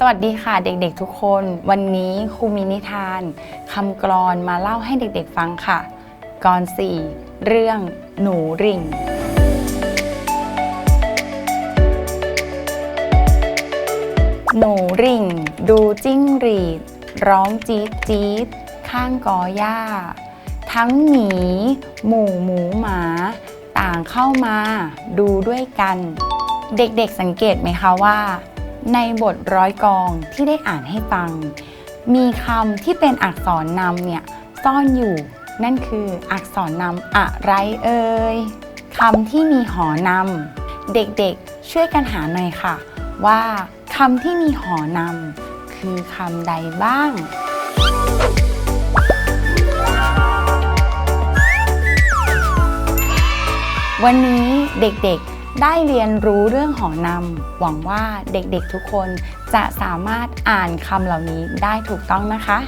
สวัสดีค่ะเด็กๆทุกคน วันนี้ครูมีนิทานคำกรอนมาเล่าให้เด็กๆฟังค่ะ กรอนสี่เรื่องหนูริ่งหนูริ่งดูจิ้งหรีด ร้องจี๊ดจี๊ดข้างกอหญ้า ทั้งหมี หมูหมูหมา ต่างเข้ามา ดูด้วยกัน เด็กๆสังเกตไหมคะว่า ในบทร้อยกรองที่ได้อ่านให้ฟัง มีคำที่เป็นอักษรนำเนี่ยซ่อนอยู่ นั่นคืออักษรนำอะไรเอ่ยคำที่มีหอนำเด็กๆช่วยกันหาหน่อยค่ะ ว่าคำที่มีหอนำคือคำใดบ้างวันนี้เด็กๆ ได้เรียนรู้เรื่องหอนำหวังว่าเด็กๆทุกคนจะสามารถอ่านคำเหล่านี้ได้ถูกต้องนะคะ